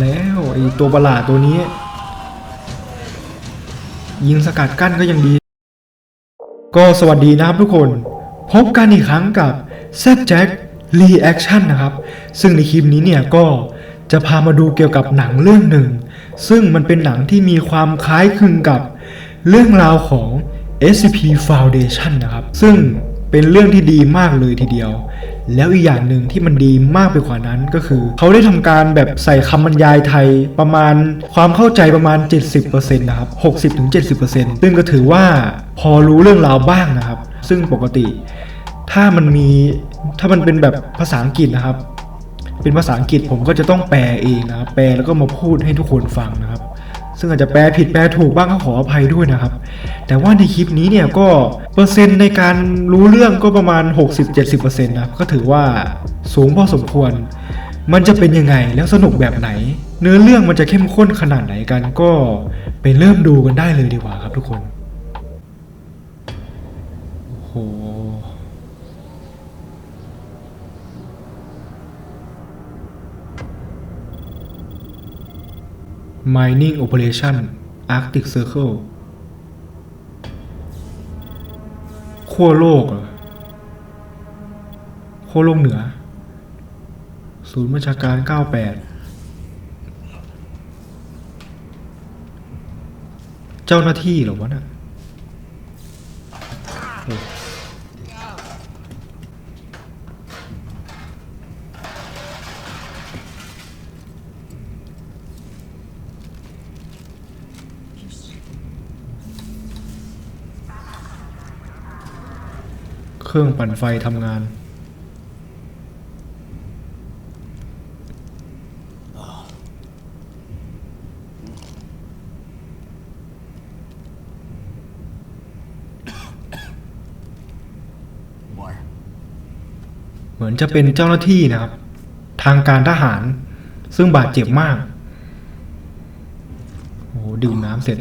แล้วไอตัวประหลาดตัวนี้ ยิงสกัดกั้นก็ยังดี ก็สวัสดีนะครับทุกคน พบกันอีกครั้งกับแซ j แจ็ครีแอคชั่นนะครับ ซึ่งในคลิปนี้เนี่ยก็จะพามาดูเกี่ยวกับหนังเรื่องหนึ่ง ซึ่งมันเป็นหนังที่มีความคล้ายคลึงกับเรื่องราวของ SCP Foundation นะครับ ซึ่งเป็นเรื่องที่ดีมากเลยทีเดียว แล้วอีกอย่างหนึ่งที่มันดีมากไปกว่านั้นก็คือ เขาได้ทำการแบบใส่คำบรรยายไทยประมาณความเข้าใจประมาณ 70%นะครับ60-70%ซึ่งก็ถือว่าพอรู้เรื่องราวบ้างนะครับ ซึ่งปกติ ถ้ามันมีถ้ามันเป็นแบบภาษาอังกฤษนะครับ เป็นภาษาอังกฤษผมก็จะต้องแปลเองนะครับแปลแล้วก็มาพูดให้ทุกคนฟังนะครับ ซึ่งอาจจะแปลผิดแปลถูกบ้างก็ขออภัยด้วยนะครับ แต่ว่าในคลิปนี้เนี่ยก็เปอร์เซ็นต์ในการรู้เรื่องก็ประมาณ 60-70%นะครับก็ถือว่าสูงพอสมควร มันจะเป็นยังไงแล้วสนุกแบบไหน เนื้อเรื่องมันจะเข้มข้นขนาดไหนกันก็ไปเริ่มดูกันได้เลยดีกว่าครับทุกคน โอ้โห Mining Operation Arctic Circle ขั้วโลกเหรอขั้วโลกเหนือ ศูนย์บัญชาการ 98 เจ้าหน้าที่เหรอวะน่ะ รื่องปั่นไฟทำงาน เหมือนจะเป็นเจ้าหน้าที่นะครับ ทางการทหารซึ่งบาดเจ็บมาก โอ้ดื่มน้ำเสร็จ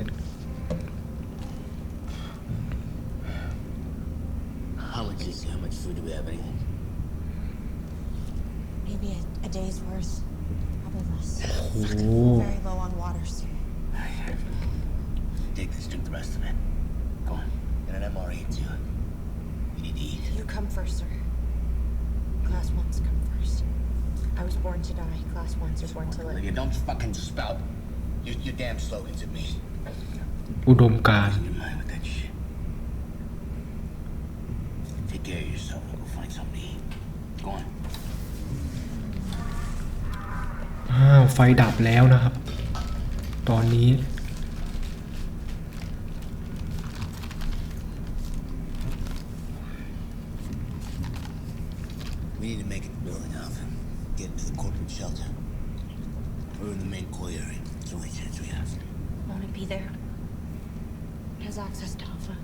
How much is how much food do we have? Anything? Maybe a, a day's worth. Probably less. โอ้โห Very low on water, sir. Take this, drink the rest of it. Go on. And an MRE too. You need to eat. You come first, sir. Class ones come first. I was born to die. Class ones are born to live. Lydia, don't fucking spout your, your damn slogans at me. อุดมการณ์ Losing your mind with that shit. Take care of yourself and go find something to eat. Go on. อ้าว ไฟดับแล้วนะครับ ตอนนี้ We need to make it to the building, Alpha. Get into the corporate shelter. We're in the main core area. It's the only chance we have. Won't it be there? It has access to Alpha.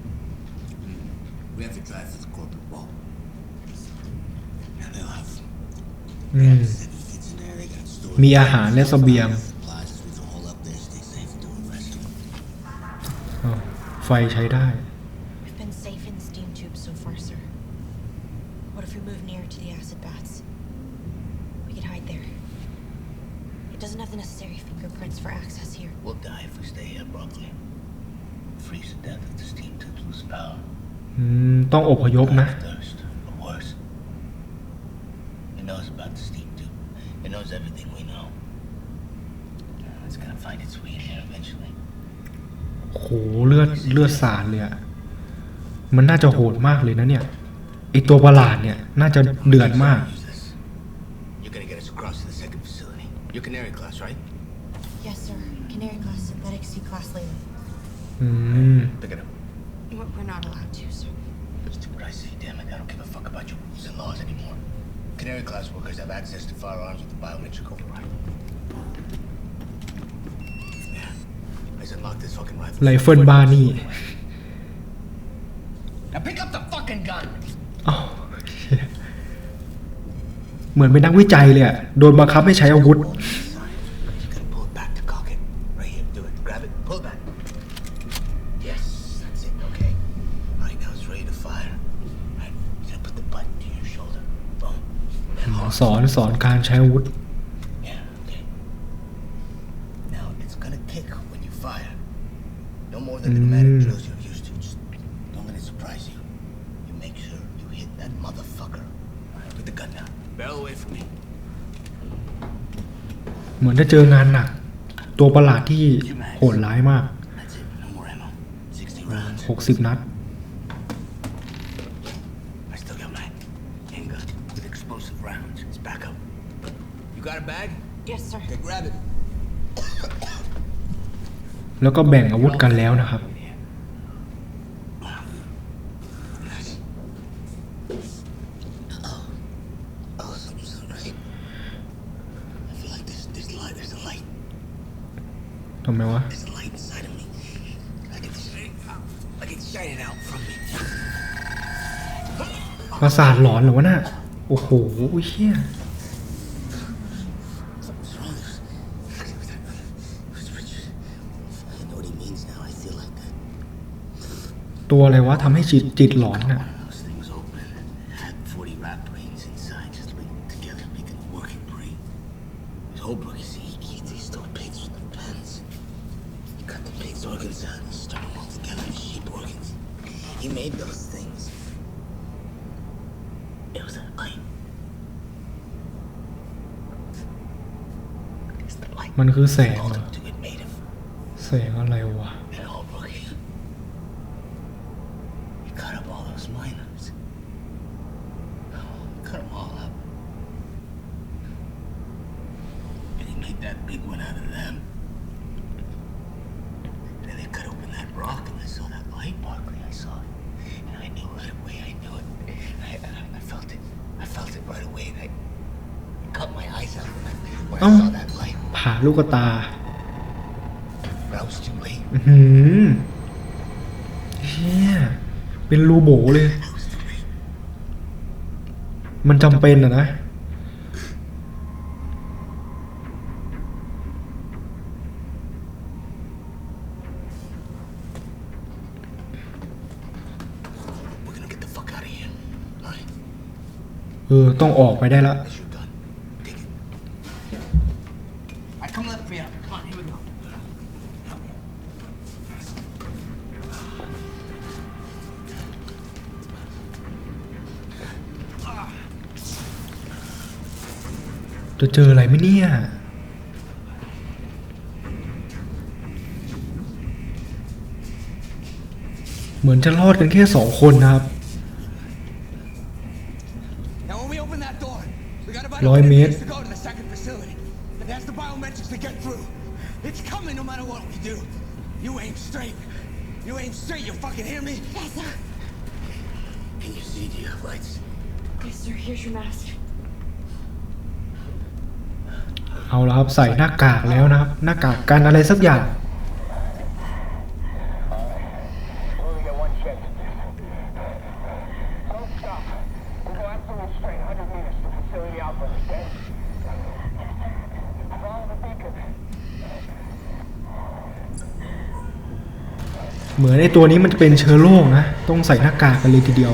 We have to drive through the corporate wall. And they'll have อืม certificates in there. They got stores. มีอาหารและเสบียง Supplies. We can hold up there, stay safe until we rest. อ้าวไฟใช้ได้ We've been safe in the steam tube so far, sir. What if we move nearer to the acid baths? We could hide there. It doesn't have the necessary fingerprints for access here. We'll die if we stay here, Broccoli. Freeze to death if the steam tubes lose power. อืมต้องอพยพนะ Die of thirst, or worse. It knows about the steam tube. It knows everything we know. It's gonna find its way in here eventually. โหเลือดเลือดสาดเลยอะมันน่าจะโหดมากเลยนะเนี่ย ไอตัวประหลาดเนี่ย น่าจะเดือดมาก Use this. You're gonna get us across to the second facility. Your canary class, right? Yes, sir. Canary class, synthetic C class later. อืม Pick it up. We're we're not allowed to, sir. It's too pricey. Damn it, I don't give a fuck about your rules and laws anymore. Canary class workers have access to firearms with the biometric override. ไรเฟิลบาร์นี่ Now pick up the fucking gun! อ้าวเหี้ยเหมือนเป็นนักวิจัยเลยอะโดนบังคับให้ใช้อาวุธ Hold this sign. You gotta pull it back to cock it. Right here, do it. Grab it. Pull it back. Yes, that's it. Okay. Alright, now it's ready to fire. Alright, you gotta put the button to your shoulder. Boom. And hard. สอนสอนการใช้อาวุธ the pneumatic Mm. drills you're used to. Just don't let it surprise you. You make sure you hit that motherfucker. Put the gun down. Barrel away from me. เหมือนจะเจองานหนัก ตัวประหลาดที่โหดร้ายมาก That's it. No more ammo. 60 rounds. 60 นัด I still got my handgun with explosive rounds. It's back up. You got a bag? Yes, sir. Okay, grab it. แล้วก็แบ่งอาวุธกันแล้วนะครับ Oh, something's not right. I feel like there's, there's light. There's a light. ทำไมวะ There's a light inside of me. Like it's shining out. Like it's shining out from me. ประสาทหลอนเหรอวะน่ะ โอ้โหเฮีย ตัวอะไรวะทำให้จิตจิตหลอนน่ะ Those things open. Had 40 rat brains inside, just linked together, making a working brain. His Holbrook, you see, he keeps these little pigs with the pens. He cut the pig's organs out and stuck them all together as sheep organs. He made those things. It was a light. It's the light. มันคือแสง Told เหรอ him to get made of. แสงอะไรวะ those miners. Cut them all up. And he made that big one out of them. Then they cut open that rock and I saw that light, Barkley. I saw it. And I knew right away, I knew it. I, I, I felt it. I felt it right away. And I cut my eyes out when I, when I Oh. saw that light. ผ่าลูกตา But I was too late. อื้อหือเฮีย เป็นรูโบเลย มันจำเป็นอะนะ เออ ต้องออกไปได้ละ จะเจออะไรไหมเนี่ย เหมือนจะรอดกันแค่สองคนนะครับ Now, when we open that door, we got about Roy a minute Mead. to go to the second facility. It has the biometrics to get through. It's coming no matter what we do. You aim straight. You aim straight, you fucking hear me? Yes, sir. Can you see? Do you have lights? Yes, sir. Here's your mask. เอาละครับใส่หน้ากากแล้วนะครับ หน้ากากกันอะไรสักอย่าง เหมือนไอตัวนี้มันจะเป็นเชื้อโรคนะ ต้องใส่หน้ากากกันเลยทีเดียว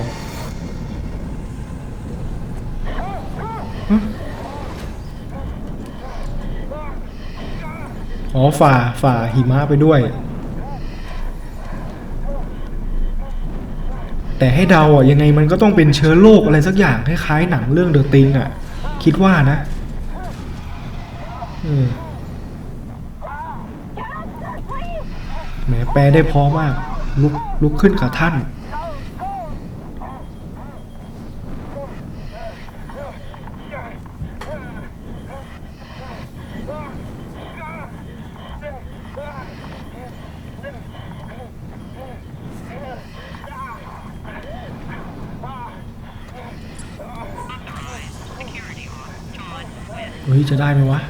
อ๋อฝ่าฝ่าหิมะไปด้วย แต่ให้เดาอะยังไงมันก็ต้องเป็นเชื้อโรคอะไรสักอย่างคล้ายๆหนังเรื่องเดอะติงอะ คิดว่านะแหมแปลได้พอมาก ลุกลุกขึ้นกับท่าน จะได้ไหมวะ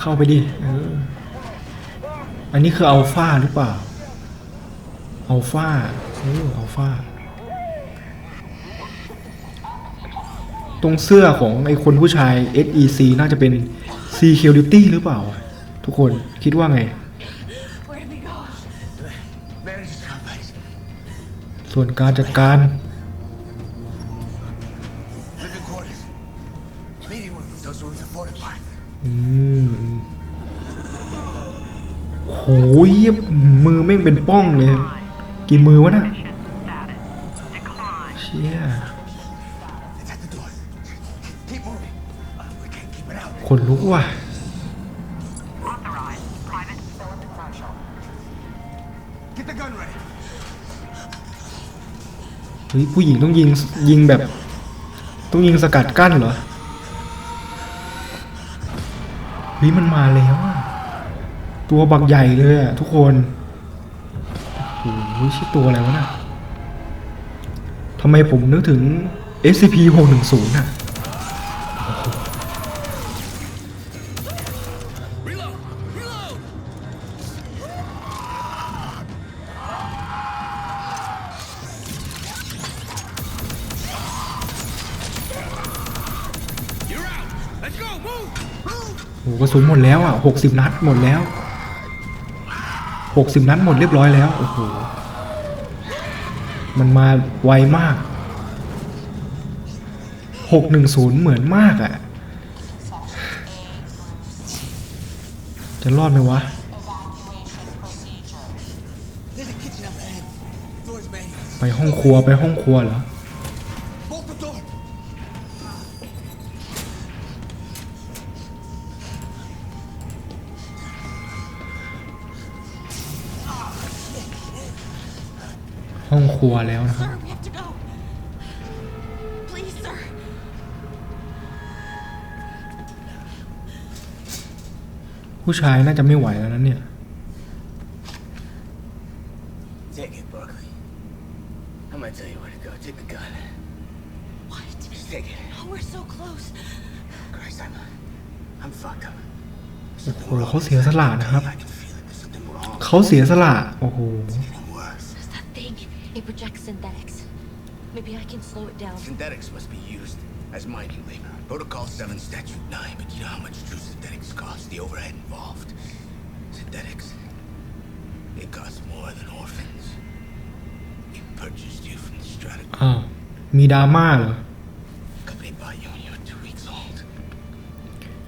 เข้าไปดิเอออันนี้คืออัลฟาหรือเปล่าอัลฟาเอออัลฟาตรงเสื้อของไอ้คนผู้ชาย SEC น่าจะเป็น Security หรือเปล่า ทุกคนคิดว่าไง ส่วนการจัดการ ยมือแม่งเป็นป้องเลย กี่มือวะน่ะเชี่ยคนลุกว่ะเฮ้ยผู้หญิงต้องยิงยิงแบบ ต้องยิงสกัดกั้นเหรอเฮ้ยมันมาแล้วอะ ตัวบักใหญ่เลยอะทุกคนโอ้โหชื่อตัวอะไรวะน่ะทำไมผมนึกถึง SCP 610น่ะโอ้โหกระสุนหมดแล้วอะหกสิบนัดหมดแล้ว หกสิบนัดหมดเรียบร้อยแล้ว โอ้โห มันมาไวมากหกหนึ่งศูนย์เหมือนมากอะ จะรอดไหมวะ There's a kitchen up ahead. Door's manual. ไปห้องครัวไปห้องครัวเหรอ รัวแล้วนะครับ Sir, we have to go. Please, sir. ผู้ชายน่าจะไม่ไหวแล้วนั้นเนี่ย Take it, Barkley. I'm gonna tell you where to go. Take the gun. What? Just take it. Oh, we're so close. Christ, I'm, I'm fucked up. โอ้โหเขาเสียสละนะครับ I can feel it. There's something wrong. เขาเสียสละ โอ้โห can slow it down. Synthetics must be used as mining labor. Protocol 7, Statute 9, but you know how much true synthetics cost, the overhead involved. Synthetics, it costs more than orphans. He purchased you from the Strata อ้าว มีดราม่าเหรอ company bought you when you were two weeks old.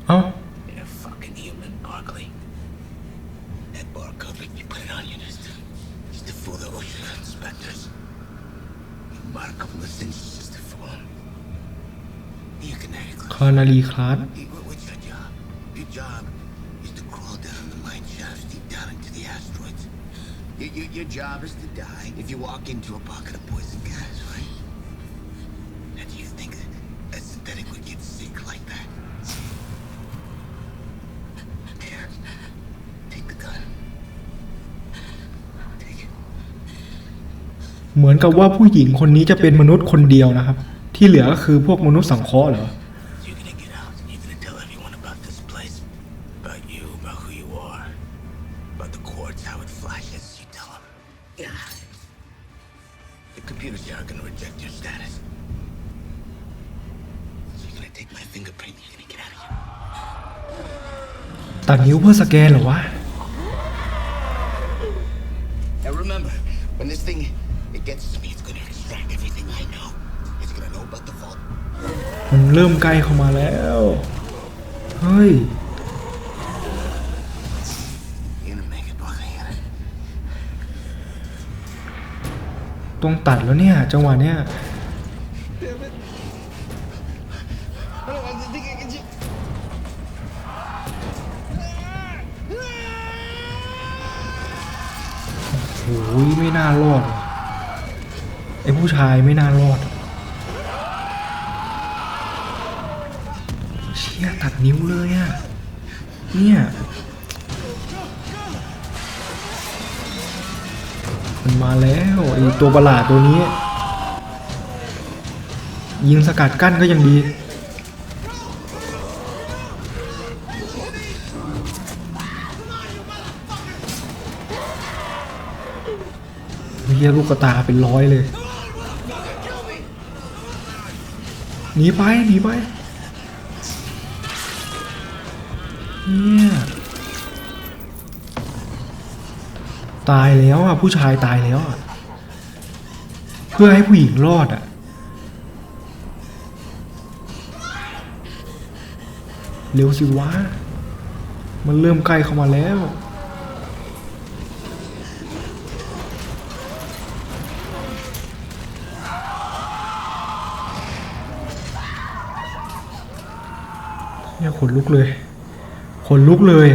เอ้า You're a fucking human, Barkley. That barcode, we put it on you just to, just to fool the OSHA inspectors. You bought a couple of cinches just to fool them. You can act คอนารีคลาส Hey, what- What's your job? Your job is to crawl down the mine shafts deep down into the asteroids. Your, your, your job is to die if you walk into a pocket of poison เหมือนกับว่าผู้หญิงคนนี้จะเป็นมนุษย์คนเดียวนะครับ ที่เหลือก็คือพวกมนุษย์สังเคราะห์เหรอ So you're gonna get out and you're gonna tell everyone about this place. About you, about who you are. About the quartz, how it flashes. You tell them. Yeah. The computers here are gonna reject your status. So you're gonna take my fingerprint and you're gonna get out of here. ตัดนิ้วเพื่อสแกนเหรอวะ เริ่มใกล้เข้ามาแล้ว เฮ้ย ต้องตัดแล้วเนี่ย จังหวะเนี้ยโอ้ยไม่น่ารอดไอ้ผู้ชายไม่น่ารอด นิ้วเลยอะเนี่ยมันมาแล้วไอตัวประหลาดตัวนี้ ยิงสกัดกั้นก็ยังดีเฮียลูกกระตาเป็นร้อยเลย หนีไป หนีไป เนี่ยตายแล้วอะผู้ชายตายแล้วเพื่อให้ผู้หญิงรอดอะเร็วสิวะมันเริ่มใกล้เข้ามาแล้วเนี่ยขนลุกเลย คนลุกเลย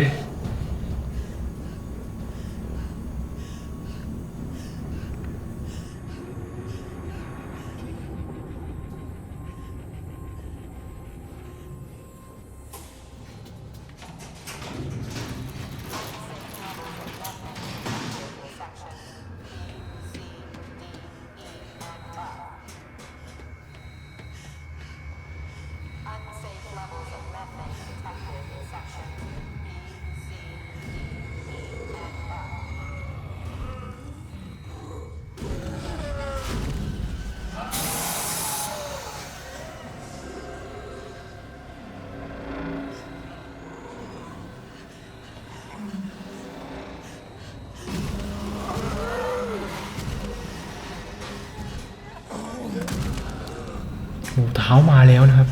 ้ามาแล้วนะครับ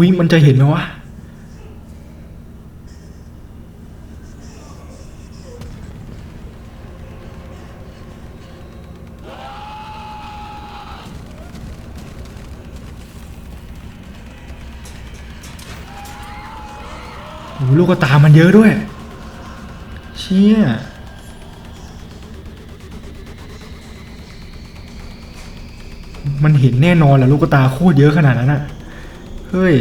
้ยมันจะเห็นไหมวะโอ้ลูกกระตามันเยอะด้วย เชี่ยมันเห็นแน่นอนแหละลูกกระตาโคตรเยอะขนาดนั้นอะ เฮ้ย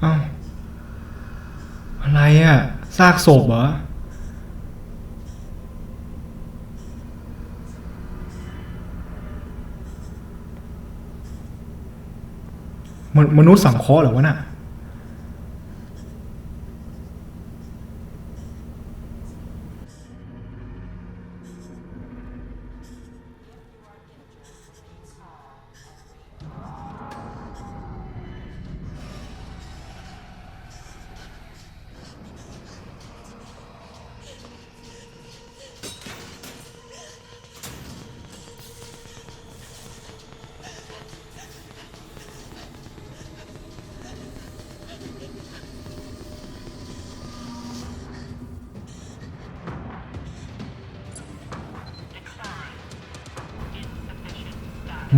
เอ้าอะไรอะซากศพเหรอมนมนุษย์สังเคราะห์เหรอวะน่ะ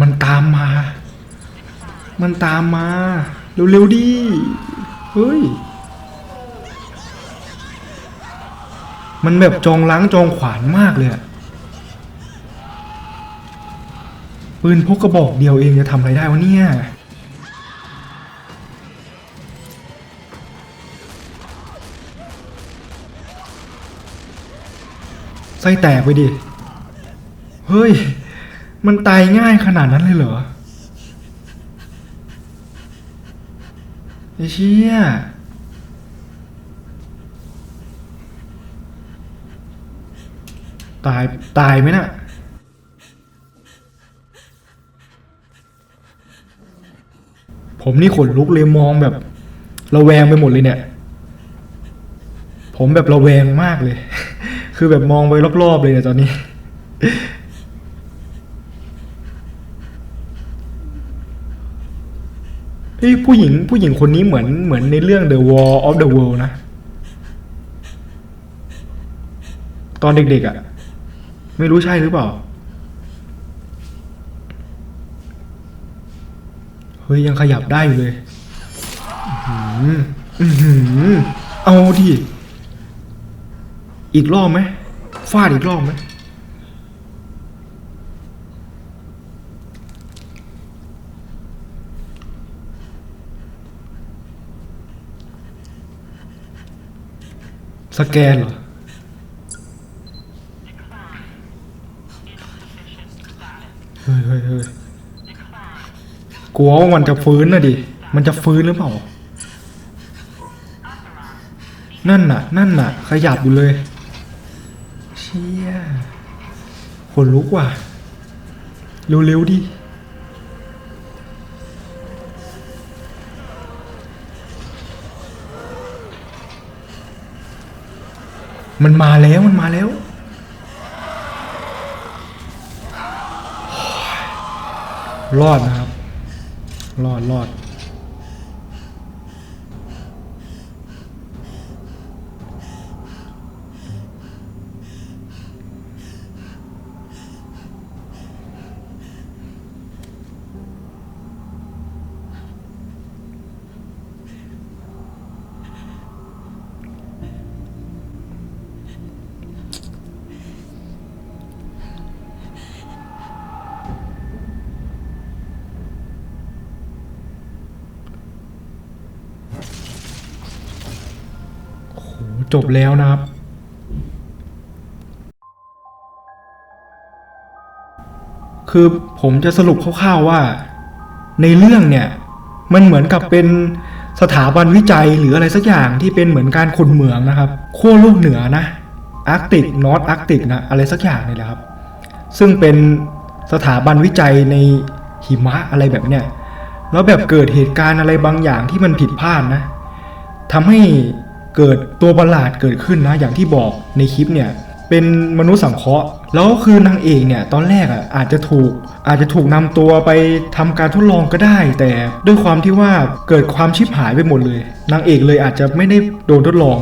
มันตามมา มันตามมา เร็วๆดิเฮ้ย มันแบบจองล้างจองขวานมากเลยปืนพกกระบอกเดียวเองจะทำอะไรได้วะเนี่ยไส้แตกไปดิ เฮ้ย มันตายง่ายขนาดนั้นเลยเหรอไอ้เชี่ยตายตายไหมน่ะผมนี่ขนลุกเลยมองแบบระแวงไปหมดเลยเนี่ย ผมแบบระแวงมากเลย คือแบบมองไปรอบๆเลยเนี่ยตอนนี้ เฮ้ยผู้หญิงผู้หญิงคนนี้เหมือนเหมือนในเรื่อง The War of the World นะ ตอนเด็กๆอะ่ะ ไม่รู้ใช่หรือเปล่า เฮ้ย ยังขยับได้อยู่เลยอืออือเอาดิ อีกรอบไหมฟาดอีกรอบไหม สแกนเหรอ เฮ้ยเฮ้ยเฮ้ยกลัวว่ามันจะฟื้นนะดิ มันจะฟื้นหรือเปล่า นั่นน่ะ นั่นน่ะ ขยับอยู่เลย เชี่ยขนลุกว่ะ เร็วๆดิ มันมาแล้วมันมาแล้ว รอดนะครับ รอดรอด จบแล้วนะครับ คือผมจะสรุปคร่าวๆว่า ในเรื่องเนี่ย มันเหมือนกับเป็นสถาบันวิจัยหรืออะไรสักอย่างที่เป็นเหมือนการขุดเหมืองนะครับขั้วโลกเหนือนะอาร์กติกนอตอาร์กติกนะอะไรสักอย่างนี่แหละครับ ซึ่งเป็นสถาบันวิจัยในหิมะอะไรแบบเนี้ยแล้วแบบเกิดเหตุการณ์อะไรบางอย่างที่มันผิดพลาดนะทำให้ เกิดตัวประหลาดเกิดขึ้นนะอย่างที่บอกในคลิปเนี่ยเป็นมนุษย์สังเคราะห์แล้วคือนางเอกเนี่ยตอนแรกอะอาจจะถูกอาจจะถูกนำตัวไปทำการทดลองก็ได้ แต่ด้วยความที่ว่าเกิดความชิบหายไปหมดเลย นางเอกเลยอาจจะไม่ได้โดนทดลอง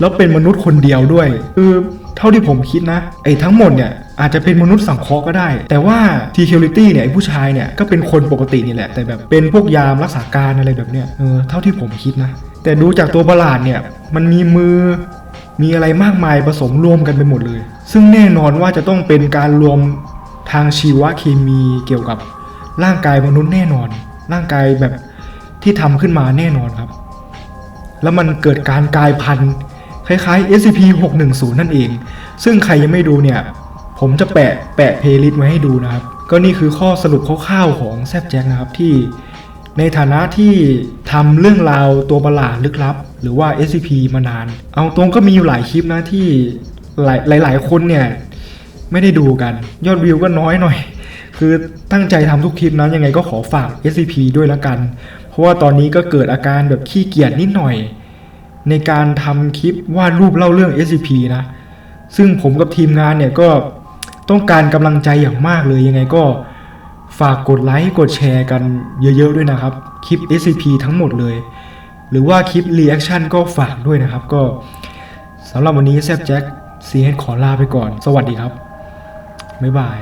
แล้วเป็นมนุษย์คนเดียวด้วยคือเท่าที่ผมคิดนะไอ้ทั้งหมดเนี่ย อาจจะเป็นมนุษย์สังเคราะห์ก็ได้ แต่ว่า T-Curity เนี่ยไอ้ผู้ชายเนี่ยก็เป็นคนปกตินี่แหละ แต่แบบเป็นพวกยามรักษาการอะไรแบบเนี้ยเออเท่าที่ผมคิดนะ แต่ดูจากตัวประหลาดเนี่ยมันมีมือมีอะไรมากมายผสมรวมกันไปหมดเลย ซึ่งแน่นอนว่าจะต้องเป็นการรวมทางชีวเคมีเกี่ยวกับร่างกายมนุษย์แน่นอน ร่างกายแบบที่ทำขึ้นมาแน่นอนครับ แล้วมันเกิดการกลายพันธุ์คล้ายๆ SCP 610 นั่นเอง ซึ่งใครยังไม่ดูเนี่ย ผมจะแปะแปะเพลย์ลิสต์ไว้ให้ดูนะครับ ก็นี่คือข้อสรุปคร่าวๆของแซบแจ็คนะครับที่ในฐานะที่ทำเรื่องราวตัวประหลาดลึกลับ หรือว่า SCP มานาน เอาตรงก็มีอยู่หลายคลิปนะที่หลายหลายๆคนเนี่ยไม่ได้ดูกัน ยอดวิวก็น้อยหน่อย คือตั้งใจทำทุกคลิปนะยังไงก็ขอฝาก SCP ด้วยละกัน เพราะว่าตอนนี้ก็เกิดอาการแบบขี้เกียจนิดหน่อย ในการทำคลิปวาดรูปเล่าเรื่อง SCP นะ ซึ่งผมกับทีมงานเนี่ยก็ ต้องการกำลังใจอย่างมากเลยยังไงก็ฝากกดไลค์กดแชร์กันเยอะๆด้วยนะครับ คลิป SCP ทั้งหมดเลย หรือว่าคลิป Reaction ก็ฝากด้วยนะครับ ก็สำหรับวันนี้แซบแจ็คซีเฮดขอลาไปก่อน สวัสดีครับ บ๊ายบาย